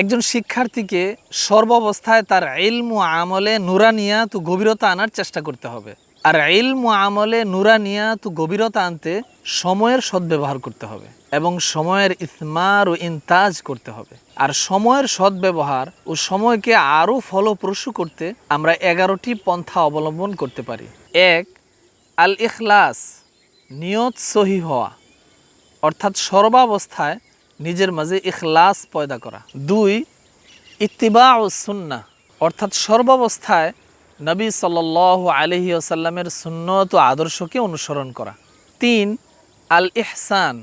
একজন শিক্ষার্থীকে সর্বাবস্থায় তার ইলম ও আমলে নুরানিয়া তু গভীরতা আনার চেষ্টা করতে হবে। আর ইলম ও আমলে নুরানিয়া তু গভীরতা আনতে সময়ের সদ্ব্যবহার করতে হবে এবং সময়ের ইসমার ও ইনতাজ করতে হবে। আর সময়ের সদ্ব্যবহার ও সময়কে আরও ফলপ্রসূ করতে আমরা এগারোটি পন্থা অবলম্বন করতে পারি। এক আল ইখলাস নিয়ত সহি হওয়া। অর্থাৎ সর্বাবস্থায় নিজের মাঝে ইখলাস পয়দা করা। দুই ইত্তিবা ও সুন্না অর্থাৎ সর্বাবস্থায় নবী সাল আলহি আসাল্লামের সুন্নত আদর্শকে অনুসরণ করা। তিন আল ইহসান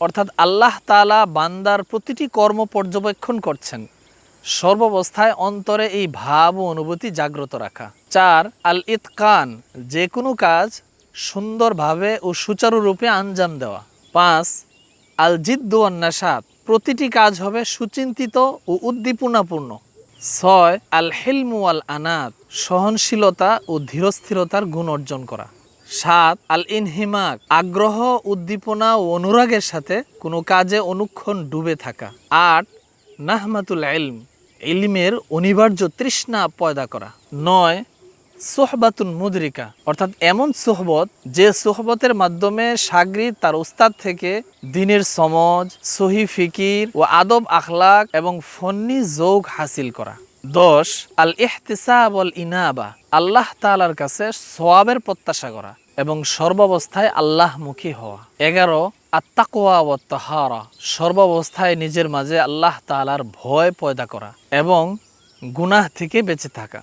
অর্থাৎ আল্লাহ তালা বান্দার প্রতিটি কর্ম পর্যবেক্ষণ করছেন। সর্বাবস্থায় অন্তরে এই ভাব ও অনুভূতি জাগ্রত রাখা। চার আল ইতকান যে কোনো কাজ সুন্দরভাবে ও সুচারুরূপে আঞ্জাম দেওয়া। পাঁচ আল জিদ্দু অন্যাসাদ প্রতিটি কাজ হবে সুচিন্তিত ও উদ্দীপনাপূর্ণ। ছয় আল হেলমু আল আনাত সহনশীলতা ও ধীরস্থিরতার গুণ অর্জন করা। সাত আল ইনহিমাক আগ্রহ, উদ্দীপনা ও অনুরাগের সাথে কোনো কাজে অনুক্ষণ ডুবে থাকা। আট নাহমাতুল ইলম ইলমের অনিবার্য তৃষ্ণা পয়দা করা। নয় সোহবাতুন মুদরিকা। অর্থাৎ এমন সোহবত যে সোহবতের মাধ্যমে সাগরিদ তার উস্তাদ থেকে দিনের সমজ, সহি ফিকির ও আদব আখলাক এবং ফন্নি যোগ হাসিল করা। দশ, আল ইহতিসাব আল ইনাবা। আল্লাহ তালার কাছে সোয়াবের প্রত্যাশা করা এবং সর্বাবস্থায় আল্লাহমুখী হওয়া। এগারো আত্মাকোয়া সর্বাবস্থায় নিজের মাঝে আল্লাহ তালার ভয় পয়দা করা এবং গুনাহ থেকে বেঁচে থাকা।